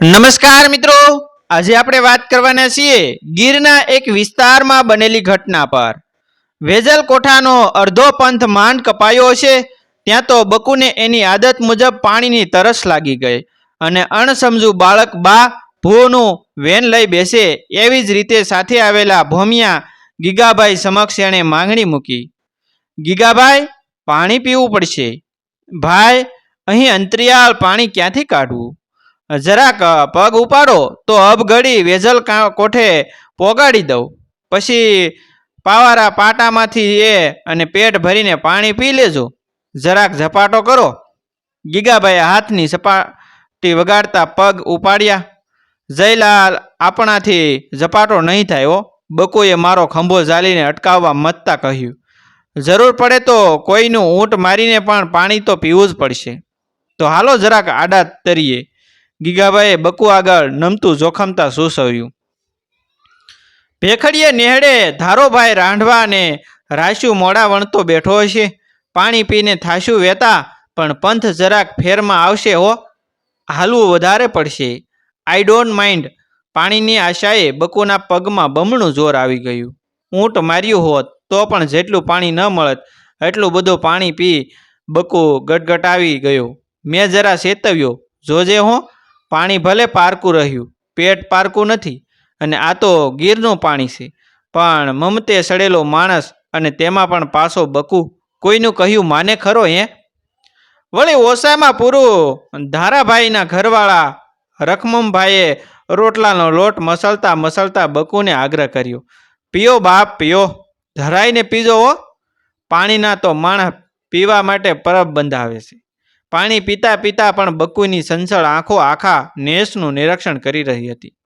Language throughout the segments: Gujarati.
નમસ્કાર મિત્રો. આજે આપણે વાત કરવાના છીએ ગીરના એક વિસ્તારમાં બનેલી ઘટના પર. વેજલ કોઠાનો અડધો પંથ માંડ કપાયો છે ત્યાં તો બકુને એની આદત મુજબ પાણીની તરસ લાગી ગઈ અને અણસમજુ બાળક બા ભૂનું વેન લઈ બેસે એવી જ રીતે સાથે આવેલા ભોમિયા ગીગાભાઈ સમક્ષ એણે માંગણી મૂકી. ગીગાભાઈ, પાણી પીવું પડશે. ભાઈ, અહીં અંતરિયાળ પાણી ક્યાંથી કાઢવું? જરાક પગ ઉપાડો, તો અબઘડી વેજલ કોઠે પોગાડી દઉં. પછી પાવારા પાટામાંથી એ અને પેટ ભરીને પાણી પી લેજો. જરાક ઝપાટો કરો. ગીગાભાઈએ હાથની સપાટી વગાડતા પગ ઉપાડ્યા. જયલાલ આપણાથી ઝપાટો નહીં થાય હો. બકુએ મારો ખંભો ઝાલીને અટકાવવા મતતા કહ્યું. જરૂર પડે તો કોઈનું ઊંટ મારીને પણ પાણી તો પીવું જ પડશે. તો હાલો જરાક આડા તરીએ. ગીગાભાઈએ બકુ આગળ નમતું જોખમતા સૂસવ્યું ભેખડીએ નેહડે ધારોભાઈ રાંઢવા અને રાશુ મોડા વણતો બેઠો હશે. પાણી પીને થાશું વેતા, પણ પંથ જરાક ફેરમાં આવશે હો. હાલવું વધારે પડશે. I don't mind. પાણીની આશાએ બકુના પગમાં બમણું જોર આવી ગયું. ઊંટ માર્યું હોત તો પણ જેટલું પાણી ન મળત, એટલું બધું પાણી પી બકુ ગટગટાવી ગયો. મેં જરા ચેતવ્યો જોજે હો. પાણી ભલે પારકું રહ્યું, પેટ પારકું નથી અને આ તો ગીરનું પાણી છે. પણ મમતે સડેલો માણસ અને તેમાં પણ પાછો બકુ, કોઈનું કહ્યું માને ખરો હે? વળી ઓસામાં પૂરું ધારાભાઈના ઘરવાળા રખમમભાઈએ રોટલાનો લોટ મસલતા મસલતા બકુને આગ્રહ કર્યો. પીઓ બાપ, પીઓ, ધરાઈને પીજો હો. પાણીના તો માણસ પીવા માટે પરબ બંધાવે છે. પાણી પીતા પીતા પણ બકુની સંસળ આંખો આખા નેસનું નિરીક્ષણ કરી રહી હતી.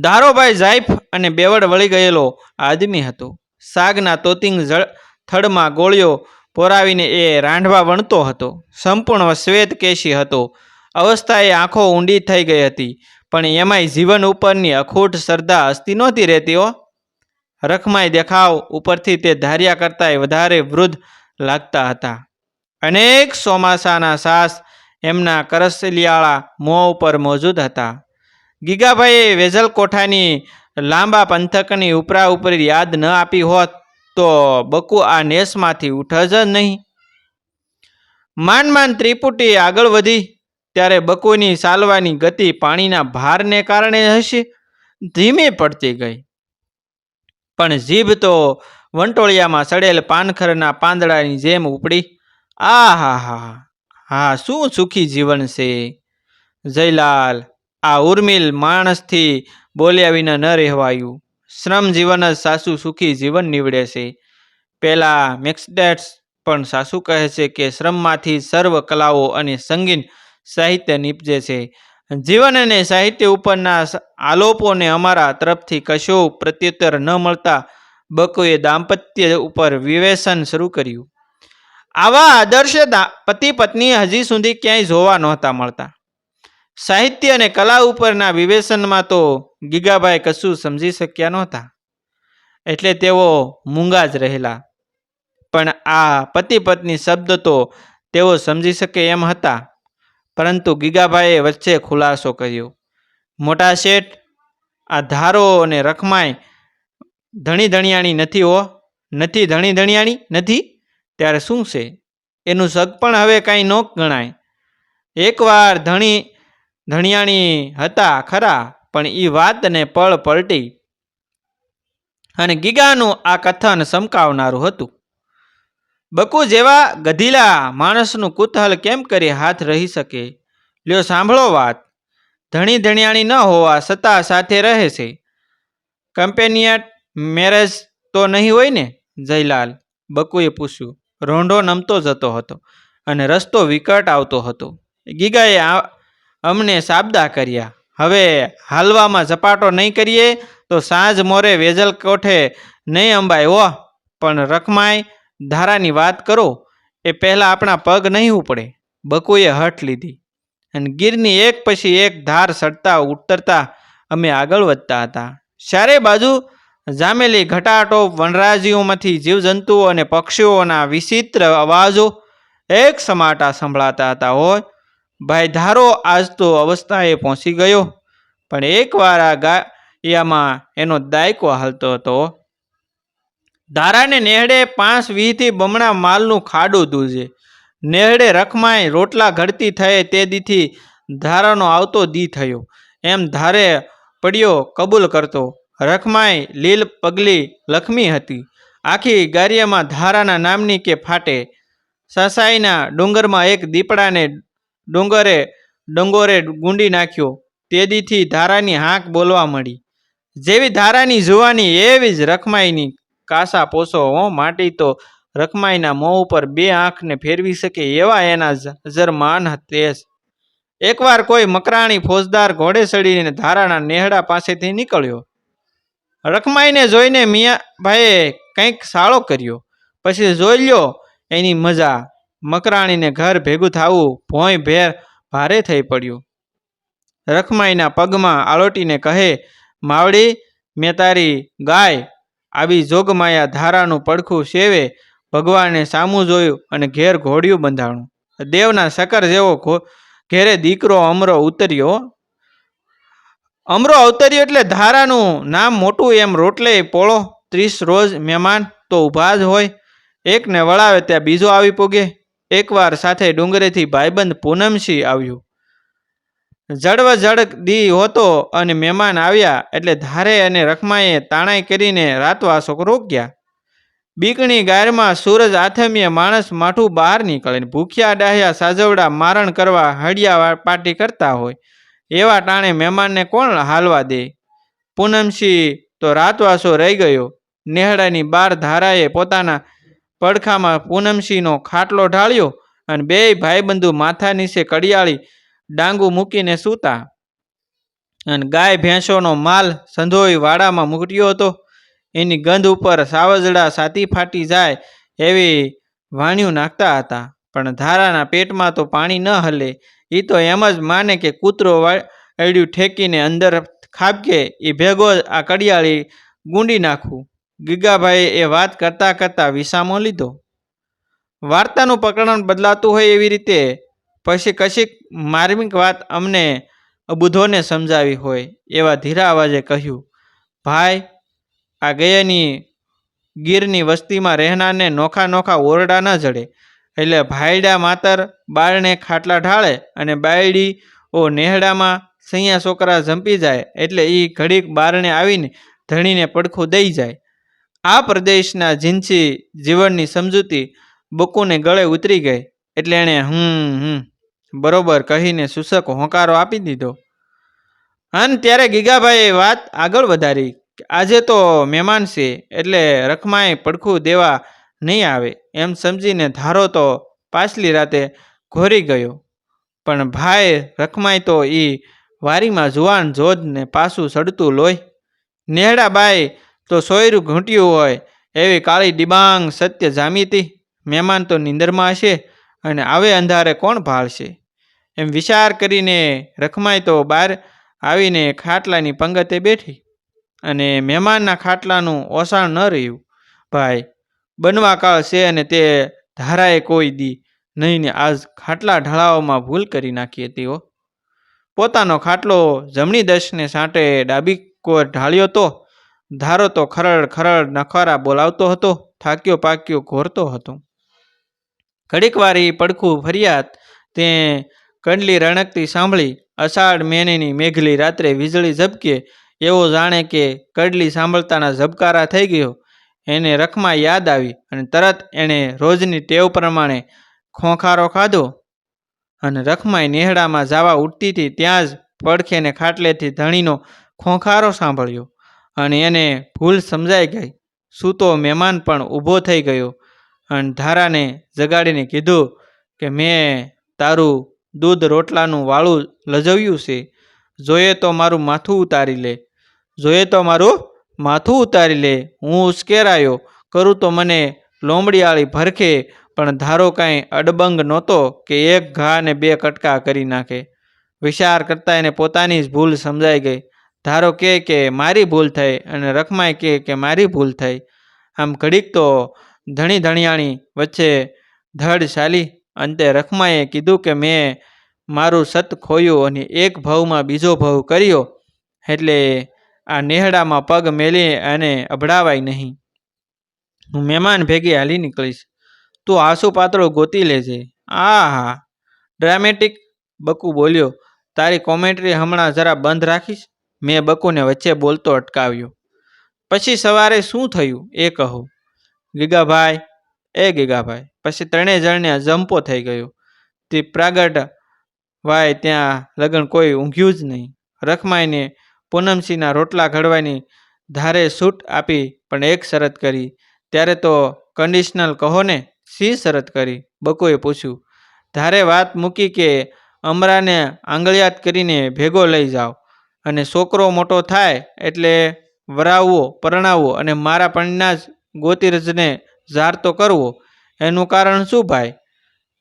ધારોભાઈ જાઈફ અને બેવડ વળી ગયેલો આદમી હતો. સાગના તોતિંગ જળ થડમાં ગોળીઓ પોરાવીને એ રાંઢવા વણતો હતો. સંપૂર્ણ શ્વેત કેશી હતો. અવસ્થાએ આંખો ઊંડી થઈ ગઈ હતી. પણ એમાંય જીવન ઉપરની અખૂટ શ્રદ્ધા અસ્તી નહોતી રહેતી હો. રખમાય દેખાવ ઉપરથી તે ધાર્યા કરતાંય વધારે વૃદ્ધ લાગતા હતા. અનેક ચોમાસાના સાસ એમના કરસલિયાળા મોં ઉપર મોજૂદ હતા. ગીગાભાઈએ વેઝલ કોઠાની લાંબા પંથકની ઉપરા ઉપરી યાદ ન આપી હોત તો બકુ આ નેસમાંથી ઉઠ જ નહીં. માન માન ત્રિપુટી આગળ વધી ત્યારે બકુની ચાલવાની ગતિ પાણીના ભારને કારણે હશે. ધીમી પડતી ગઈ. પણ જીભ તો વંટોળિયામાં સડેલ પાનખરના પાંદડાની જેમ ઉપડી આ હા હા હા. શું સુખી જીવન છે? જયલાલ, આ ઉર્મિલ માણસથી બોલ્યા વિના ન રહેવાયું. શ્રમ જીવન જ સાસુ સુખી જીવન નીવડે છે. પેલા મેક્સડેટ્સ પણ સાસુ કહે છે કે શ્રમમાંથી સર્વ કલાઓ અને સંગીન સાહિત્ય નીપજે છે. જીવન અને સાહિત્ય ઉપરના આલોપોને અમારા તરફથી કશો પ્રત્યુત્તર ન મળતા બકુએ દાંપત્ય ઉપર વિવેચન શરૂ કર્યું. આવા આદર્શ પતિ પત્ની હજી સુધી ક્યાંય જોવા નહોતા મળતા. સાહિત્ય અને કલા ઉપરના વિવેચનમાં તો ગીગાભાઈ કશું સમજી શક્યા નહોતા. એટલે તેઓ મૂંગા જ રહેલા. પણ આ પતિ પત્ની શબ્દ તો તેઓ સમજી શકે એમ હતા. પરંતુ ગીગાભાઈએ વચ્ચે ખુલાસો કર્યો. મોટા શેઠ, આ ધારો અને રખમાય ધણી ધણિયાણી નથી હો, નથી ધણી ધણિયાણી, નથી? ત્યારે શું છે? એનું સગ પણ હવે કાંઈ ન ગણાય. એકવાર ધણી, ધણિયાણી હતા ખરા, પણ એ વાતને પળ પલટી અને ગીગાનું આ કથન સમકાવનારું હતું. બકુ જેવા ગધીલા માણસનું કુતૂહલ કેમ કરી હાથ રહી શકે? લ્યો સાંભળો વાત. ધણી ધણિયાણી ન હોવા છતાં સાથે રહે છે. કમ્પેનિયટ મેરેજ તો નહીં હોય ને? જયલાલ, બકુએ પૂછ્યું. રોંઢો નમતો જતો હતો અને રસ્તો વિકટ આવતો હતો. ગીગાએ અમને સાબદા કર્યા. હવે હાલવામાં ઝપાટો નહીં કરીએ તો સાંજ મોરે વેજલ કોઠે નહીં અંબાય. હો પણ રખમાય ધારાની વાત કરો, એ પહેલાં આપણા પગ નહીં ઉપડે. બકુએ હઠ લીધી. અને ગીરની એક પછી એક ધાર સડતા ઉતરતા અમે આગળ વધતા હતા. ચારે બાજુ જામેલી ઘટાટો વનરાજીઓમાંથી જીવજંતુઓ અને પક્ષીઓના વિચિત્ર અવાજો એક સમાટા સંભળાતા હતા હોય. ભાઈ, ધારો આજ તો અવસ્થાએ પહોંચી ગયો, પણ એકવાર આ ગાયામાં એનો દાયકો હાલતો હતો. ધારાને નેહડે પાંચ વીહથી બમણા માલનું ખાડું દૂજે નેહડે રખમાય રોટલા ઘડતી થયે તે દીથી ધારાનો આવતો દી થયો. એમ ધારે પડ્યો કબૂલ કરતો. રખમાય લીલ પગલી, લખમી હતી. આખી ગારિયામાં ધારાના નામની કે ફાટે. સસાઈના ડુંગરમાં એક દીપડાને ડુંગરે, ડંગોરે ગુંડી નાખ્યો. તેદીથી ધારાની હાંક બોલવા મળી. જેવી ધારાની જુવાની એવી જ રખમાઈની કાસા પોસો. હો, માટી તો રખમાઈના મોં ઉપર બે આંખને ફેરવી શકે એવા એના જરમાન તેજ. એકવાર કોઈ મકરાણી ફોજદાર ઘોડે ચડીને ધારાના નેહડા પાસેથી નીકળ્યો. રખમાઈને જોઈને મિયાભાઈએ કંઈક સાળો કર્યો. પછી જોઈ લ્યો, એની મજા. મકરાણીને ઘર ભેગું થવું ભોંય ભેર ભારે થઈ પડ્યું. રખમાઈના પગમાં આળોટીને કહે, માવડી, મેં તારી ગાય, આવી જોગમાયા ધારાનું પડખું સેવે ભગવાને સામું જોયું અને ઘેર ઘોડિયું બંધાણું. દેવના શકર જેવો ઘેરે દીકરો અમરો ઉતર્યો અમરો અવતર્યો એટલે ધારાનું નામ મોટું એમ રોટલે પોળો ત્રીસ રોજ મહેમાન તો ઊભા જ હોય. એકને વળાવે ત્યાં બીજો આવી પૂગે. એકવાર સાથે ડુંગરેથી ભાઈબંધ પૂનમસિંહ આવ્યું. જડવ જડ દી હોતો અને મહેમાન આવ્યા એટલે ધારે અને રખમાએ તાણાઈ કરીને રાતવાસો રોક્યા બીકણી ગાયરમાં સૂરજ આથમીએ માણસ માઠું બહાર નીકળે ભૂખ્યા ડાહ્યા સાજવડા મારણ કરવા હળિયા પાટી કરતા હોય. એવા ટાણે મહેમાનને કોણ હાલવા દે? પૂનમસિંહ તો રાતવાસો રહી ગયો. નેહડાની બાર ધારાએ પોતાના પડખામાં પૂનમસિંહનો ખાટલો ઢાળ્યો અને બેય ભાઈબંધુ માથા નીચે કડિયાળી ડાંગુ મૂકીને સૂતા. અને ગાય ભેંસોનો માલ સંધોઈ વાડામાં મૂક્યો હતો. એની ગંધ ઉપર સાવજડા સાતી ફાટી જાય એવી વાણિયું નાખતા હતા. પણ ધારાના પેટમાં તો પાણી ન હલે. એ તો એમ જ માને કે કૂતરો વાળ્યું ઠેકીને અંદર ખાબકે એ ભેગો આ કડિયાળી ગુંડી નાખવું ગીગાભાઈએ એ વાત કરતાં કરતાં વિસામો લીધો. વાર્તાનું પ્રકરણ બદલાતું હોય એવી રીતે પછી કશીક માર્મિક વાત અમને અબુધોને સમજાવી હોય એવા ધીરા અવાજે કહ્યું, ભાઈ, આ ગયાની ગીરની વસ્તીમાં રહેનારને નોખા નોખા ઓરડા ન જડે. એટલે ભાઈડા માતર બાળને ખાટલા ઢાળે અને બાયડી ઓ નેહડામાં સૈયા છોકરા ઝંપી જાય એટલે એ ઘડીક બારણે આવીને ધણીને પડખું દઈ જાય. આ પ્રદેશના જીંછી જીવનની સમજૂતી બકુને ગળે ઉતરી ગઈ એટલે એણે હમ હમ બરોબર કહીને સૂચક હોંકારો આપી દીધો. અને ત્યારે ગીગાભાઈએ વાત આગળ વધારી આજે તો મહેમાન છે એટલે રખમાએ પડખું દેવા નહીં આવે. એમ સમજીને ધારો તો પાછલી રાતે ઘોરી ગયો. પણ ભાઈ રખમાય તો એ વારીમાં જુવાન જોજને પાછું સડતું લોહી. નેહડાબાઈ તો સોયરું ઘૂંટ્યું હોય એવી કાળી ડિબાંગ સત્ય જામીતી મહેમાન તો નીંદરમાં હશે અને આવે અંધારે કોણ ભાળશે? એમ વિચાર કરીને રખમાય તો બહાર આવીને ખાટલાની પંગતે બેઠી અને મહેમાનના ખાટલાનું ઓસાણ ન રહ્યું. ભાઈ બનવા કાળ છે અને તે ધારાએ કોઈ દી નહીં ને આજ ખાટલા ઢળાવવામાં ભૂલ કરી નાખી હતી હો. પોતાનો ખાટલો જમણી દશને સાંટે ડાબી કોર ઢાળ્યો તો ધારો તો ખરડ ખરડ નખરા બોલાવતો હતો, થાક્યો પાક્યો ઘોરતો હતો. ઘડીક વાર પડખું ફરિયાદ તે કંડલી રણકતી સાંભળી, અષાઢ મહિનાની મેઘલી રાત્રે વીજળી ઝબકે, એવો જાણે કે કડલી સાંભળતાના ઝબકારા થઈ ગયો. એને રખમાં યાદ આવી અને તરત એણે રોજની ટેવ પ્રમાણે ખોંખારો ખાધો અને રખમાંય નેહડામાં જાવા ઉઠતી હતી ત્યાં જ પડખેને ખાટલેથી ધણીનો ખોંખારો સાંભળ્યો અને એને ભૂલ સમજાઈ ગઈ. સૂતો મહેમાન પણ ઊભો થઈ ગયો અને ધારાને જગાડીને કીધું કે, મેં તારું દૂધ રોટલાનું વાળું લજવ્યું છે. જોઈએ તો મારું માથું ઉતારી લે. જોઈએ તો મારું માથું ઉતારી લે, હું ઉશ્કેરાયો. કરું તો મને લોમડીયાળી ભરખે, પણ ધારો કાંઈ અડબંગ નહોતો કે એક ઘા ને બે કટકા કરી નાખે. વિચાર કરતાં એને પોતાની જ ભૂલ સમજાઈ ગઈ. ધારો કે કે મારી ભૂલ થઈ અને રખમાય કે કે મારી ભૂલ થઈ. આમ ઘડીક તો ધણી ધણિયાણી વચ્ચે ધડ ચાલી. અંતે રખમાએ કીધું કે મેં મારું સત ખોયું અને એક ભાવમાં બીજો ભાવ કર્યો. એટલે આ નેહડામાં પગ મેલી અને અભડાવાય નહીં. હું મહેમાન ભેગી હાલી નીકળીશ. તું આંસુ પાત્રો ગોતી લેજે. આ હા. ડ્રામેટિક બકુ બોલ્યો. તારી કોમેન્ટ્રી હમણાં જરા બંધ રાખીશ? મેં બકુને વચ્ચે બોલતો અટકાવ્યો. પછી સવારે શું થયું? એ કહો. ગીગાભાઈ, એ ગીગાભાઈ. પછી ત્રણેય જણને જંપો થઈ ગયો. તે પ્રાગટ વાય ત્યાં લગ્ન કોઈ ઊંઘ્યું જ નહીં. રખમાઈને પૂનમસિંહના રોટલા ઘડવાની ધારે છૂટ આપી પણ એક શરત કરી. ત્યારે તો કંડિશનલ કહો ને સી શરત કરી? બકુએ પૂછ્યું. ધારે વાત મૂકી કે અમરાને આંગળિયાત કરીને ભેગો લઈ જાઓ. અને છોકરો મોટો થાય એટલે વરાવવો, પરણાવવો અને મારા પણના જ ગોતિરજને ઝાર તો કરવો. એનું કારણ શું ભાઈ?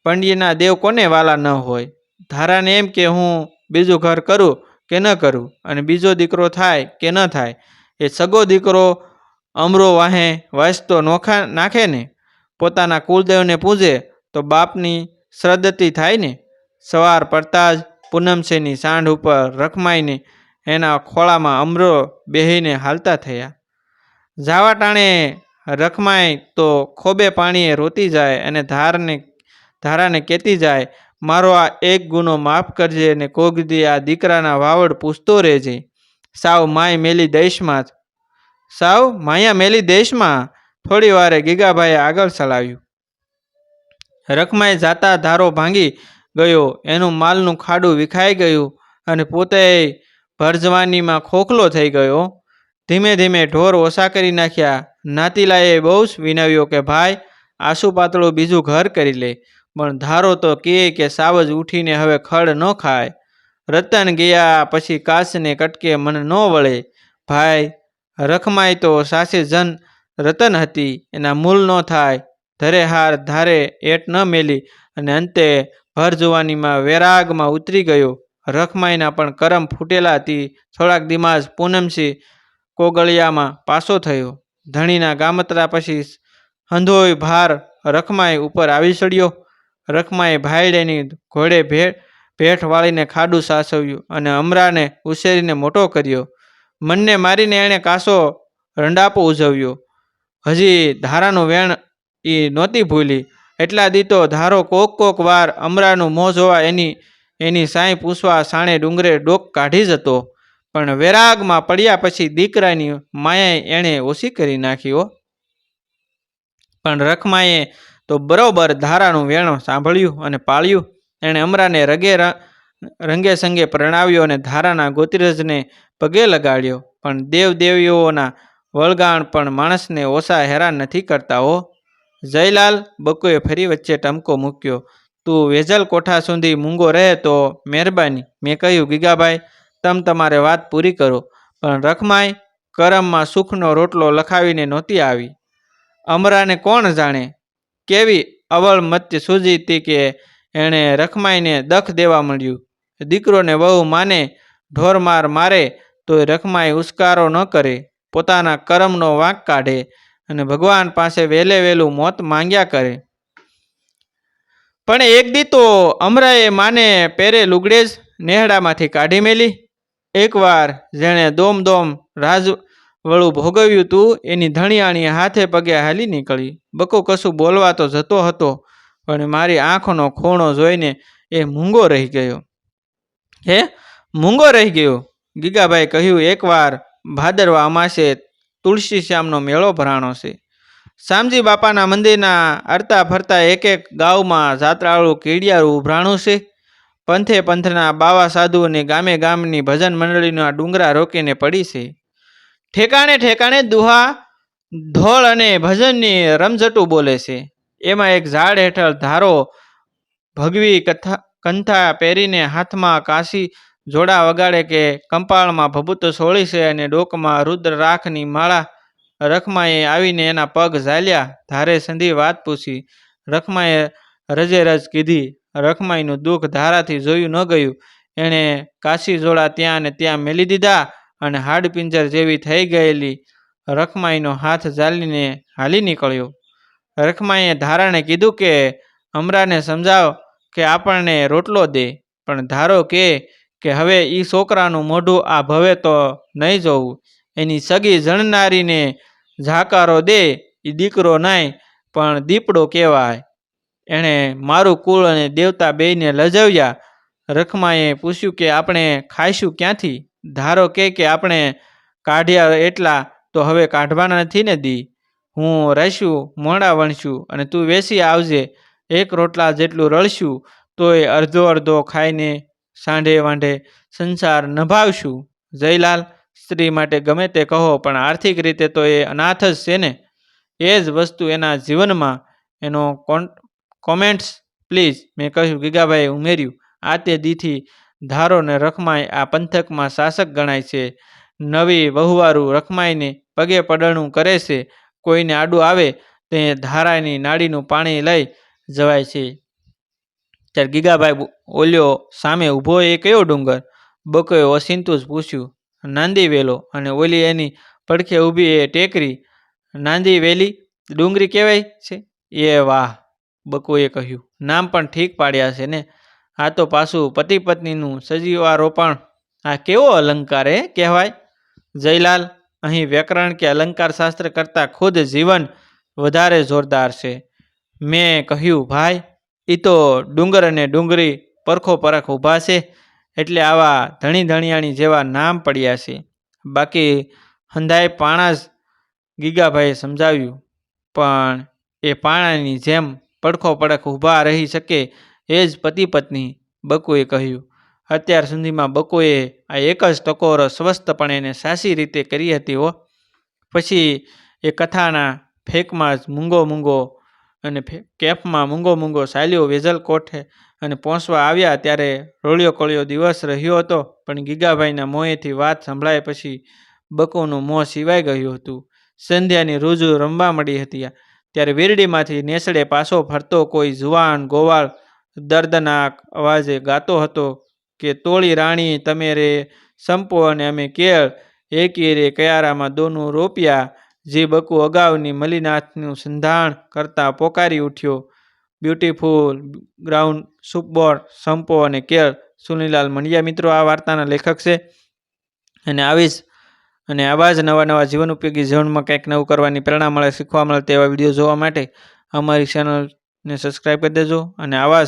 પંડ્યના દેવ કોને વાલા ન હોય? ધારાને એમ કે હું બીજું ઘર કરું કે ન કરું? અને બીજો દીકરો થાય કે ન થાય? એ સગો દીકરો અમરો વાહે વાંચતો નોખા નાખે ને? પોતાના કુલદેવને પૂજે તો બાપની શ્રદ્ધતિ થાય ને? સવાર પડતા જ પૂનમસેની સાંઢ ઉપર રખમાઈને એના ખોળામાં અમરો બેહીને હાલતા થયા. જાવા ટાણે રખમાય તો ખોબે પાણીએ રોતી જાય અને ધારને, ધારાને કહેતી જાય મારો આ એક ગુનો માફ કરજે અને કોક દી આ દીકરાના વાવડ પૂછતો રહેજે. સાવ માય મેલી દેશમાં જ. સાવ માયા મેલી દેશમાં થોડી વારે ગીગાભાઈએ આગળ ચલાવ્યું. રખમાએ જાતા ધારો ભાંગી ગયો, એનું માલનું ખાડું વિખાઈ ગયું અને પોતે ભરજવાનીમાં ખોખલો થઈ ગયો. ધીમે ધીમે ઢોર ઓછા કરી નાખ્યા. નાતીલાએ બહુ જ વિનવ્યો કે, ભાઈ, આસુ પાતળું બીજું ઘર કરી લે. પણ ધારો તો કહે કે સાવજ ઉઠીને હવે ખડ ન ખાય. રતન ગયા પછી કાસને કટકે મને ન વળે. ભાઈ રખમાય તો સાસે જન રતન હતી, એના મૂલ ન થાય. ધરે હાર ધારે એટ ન મેલી અને અંતે ભર જુવાનીમાં વેરાગમાં ઉતરી ગયો. રખમાઈના પણ કરમ ફૂટેલા હતી. થોડાક દિમાજ પૂનમસિંહ કોગળિયામાં પાસો થયો. ધણીના ગામતરા પછી હંધોય ભાર રખમાઈ ઉપર આવી ચડ્યો રખમાએ ભાઈડેની ઘોડે ભે ભેઠ વાળીને ખાડું સાસવ્યું અને અમરાને ઉછેરીને મોટો કર્યો. મનને મારીને એણે કાસો રંડાપો ઉજવ્યો. હજી ધારાનું વેણ એ નહોતી ભૂલી. એટલા દી તો ધારો કોક કોક વાર અમરાનું મોં જોવા એની એની સાંઈ પૂછવા સાણે ડુંગરે ડોક કાઢી જતો પણ વેરાગમાં પડ્યા પછી દીકરાની માયાએ એણે ઓછી કરી નાખ્યો પણ રખમાએ તો બરોબર ધારાનું વેણ સાંભળ્યું અને પાળ્યું. એણે અમરાને રગે રંગે સંગે પ્રણાવ્યો અને ધારાના ગોત્રીજને પગે લગાડ્યો. પણ દેવ દેવીઓના વળગાણ પણ માણસને ઓછા હેરાન નથી કરતા હો. જયલાલ બકુએ ફરી વચ્ચે ટમકો મૂક્યો. તું વેજલ કોઠા સુધી મૂંગો રહે તો મહેરબાની. મેં કહ્યું, ગીગાભાઈ, તમ તમારે વાત પૂરી કરો. પણ રખમાય કરમમાં સુખનો રોટલો લખાવીને નહોતી આવી. અમરાને કોણ જાણે? કેવી અવળ મત્ય સૂજી હતી કે એણે રખમાઈને દખ દેવા મળ્યું દીકરોને વહુ માને ઢોરમાર મારે તોય રખમાઈ ઉસ્કારો ન કરે. પોતાના કરમનો વાંક કાઢે અને ભગવાન પાસે વહેલે વહેલું મોત માંગ્યા કરે. પણ એક દી તો અમરાએ માને પેરે લુગડેજ નેહડામાંથી કાઢી મેલી. એકવાર જેણે દોમ દોમ રાજવળું ભોગવ્યું તું, એની ધણિયાણી હાથે પગે હાલી નીકળી. બકો કશું બોલવા તો જતો હતો, પણ મારી આંખનો ખૂણો જોઈને એ મૂંગો રહી ગયો. હે? મૂંગો રહી ગયો? ગીગાભાઈ કહ્યું, એકવાર ભાદરવા અમાસે તુલસી શ્યામનો મેળો ભરાણો છે. શામજી બાપાના મંદિરના અરતા ફરતા એક એક ગામમાં જાત્રાળું કીડિયારું ઉભરાણું છે. પંથે પંથના બાવા સાધુ અને ગામે ગામની ભજન મંડળીના ડુંગરા રોકીને પડી છે. ઠેકાણે ઠેકાણે દુહા, ધોળ અને ભજનની રમઝટું બોલે છે. એમાં એક ઝાડ હેઠળ ધારો, ભગવી કથા કંથા પહેરીને હાથમાં કાશી જોડા વગાડે કે કંપાળમાં ભભૂત સોળી છે અને ડોકમાં રુદ્ર રાખની માળા રખમાએ આવીને એના પગ ઝાલ્યા. ધારે સંધી વાત પૂછી, રખમાએ રજે રજ કીધી. રખમાઈનું દુઃખ ધારાથી જોયું ન ગયું. એણે કાશી જોડા ત્યાં ને ત્યાં મેલી દીધા. અને હાડપિંજર જેવી થઈ ગયેલી રખમાઈનો હાથ ઝાલીને હાલી નીકળ્યો. રખમાઈએ ધારાને કીધું કે, અમરાને સમજાવ કે આપણને રોટલો દે, પણ ધારો કે કે હવે એ છોકરાનું મોઢું આ ભવે તો નહીં જોવું. એની સગી જણનારીને ઝાકારો દે એ દીકરો નહીં પણ દીપડો કહેવાય. એણે મારું કુળ અને દેવતા બેયને લજવ્યા. રખમાએ પૂછ્યું કે, આપણે ખાઈશું ક્યાંથી? ધારો કે કે આપણે કાઢ્યા એટલા, તો હવે કાઢવાના નથી ને દી. હું રહીશું, મોડા વણશું અને તું વેસી આવજે. એક રોટલા જેટલું રળશું, તોય અડધો અડધો ખાઈને સાંઢે વાંઢે સંસાર નભાવશું. જયલાલ, સ્ત્રી માટે ગમે તે કહો, પણ આર્થિક રીતે તો એ અનાથ જ છે ને? એ જ વસ્તુ એના જીવનમાં. એનો કોમેન્ટ્સ, પ્લીઝ, મેં કહ્યું ગીગાભાઈ ઉમેર્યું. આ તે દીથી ધારો ને રખમાય આ પંથકમાં શાસક ગણાય છે. નવી વહુવારું રખમાઈને પગે પડણું કરે છે. કોઈને આડું આવે તે ધારાની નાડીનું પાણી લઈ જવાય છે. ત્યારે ગીગાભાઈ ઓલ્યો સામે ઊભો એ કયો ડુંગર? બકોએ ઓસિંતું જ પૂછ્યું. નાંદી વેલો અને ઓલી એની પડખે ઊભી એ ટેકરી. નાંદી વેલી ડુંગરી કહેવાય છે? એ વાહ, બકુએ કહ્યું. નામ પણ ઠીક પાડ્યા છે ને? આ તો પાછું પતિ પત્નીનું સજીવારોપણ આ કેવો અલંકાર એ કહેવાય? જયલાલ, અહીં વ્યાકરણ કે અલંકાર શાસ્ત્ર કરતાં ખુદ જીવન વધારે જોરદાર છે. મેં કહ્યું, ભાઈ એ તો ડુંગર અને ડુંગરી પરખો પરખ ઊભા છે, એટલે આવા ધણી ધણિયાણી જેવા નામ પડ્યા છે. બાકી હંધાય પાણા જ ગીગાભાઈએ સમજાવ્યું, પણ એ પાણાની જેમ પડખો પડખ ઊભા રહી શકે એ જ પતિ પત્ની બકુએ કહ્યું. અત્યાર સુધીમાં બકુએ આ એક જ ટકોરો સ્વસ્થપણે એને સાસી રીતે કરી હતી હો. પછી એ કથાના ફેંકમાં જ મૂંગો મૂંગો અને કેફમાં મૂંગો મૂંગો સાલ્યો વેઝલ કોઠે અને પહોંચવા આવ્યા ત્યારે રોળિયો કોળિયો દિવસ રહ્યો હતો, પણ ગીગાભાઈના મોંએથી વાત સંભળાય પછી બકોનું મોં સિવાય ગયું હતું. સંધ્યાની રૂજુ રમવા મળી હતી ત્યારે વીરડીમાંથી નેસડે પાછો ફરતો કોઈ જુવાન ગોવાળ દર્દનાક અવાજે ગાતો હતો કે, તોળી રાણી, તમે રે સંપો અને અમે કેળ. એકી રે કયારામાં દોનું રોપ્યા, જે બકુ અગાઉની મલિનાથનું સંધાણ કરતાં પોકારી ઉઠ્યો. બ્યુટીફુલ ગ્રાઉન્ડ સુપબોર, સંપો અને કેળ. સુનીલાલ મંડિયા મિત્રો, આ વાર્તાના લેખક છે. અને આવી જ અને આવા જ નવા નવા જીવન ઉપયોગી જીવનમાં કંઈક નવું કરવાની પ્રેરણા મળે, શીખવા મળે તેવા વીડિયો જોવા માટે અમારી ચેનલને સબસ્ક્રાઈબ કરી દેજો. અને આવા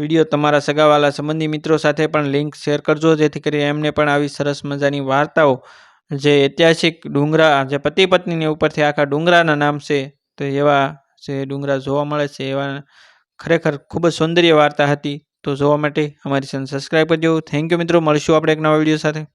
વીડિયો તમારા સગાવાલા સંબંધી મિત્રો સાથે પણ લિંક શેર કરજો, જેથી કરી એમને પણ આવી સરસ મજાની વાર્તાઓ. જે ઐતિહાસિક ડુંગરા, જે પતિ પત્નીની ઉપરથી આખા ડુંગરાના નામ છે, તો એવા જે ડુંગરા જોવા મળે છે, એવા ખરેખર ખૂબ જ સૌંદર્ય વાર્તા હતી. તો જોવા માટે અમારી ચેનલ સબસ્ક્રાઈબ કરજો. થેન્ક યુ મિત્રો. મળીશું આપણે એક નવા વીડિયો સાથે.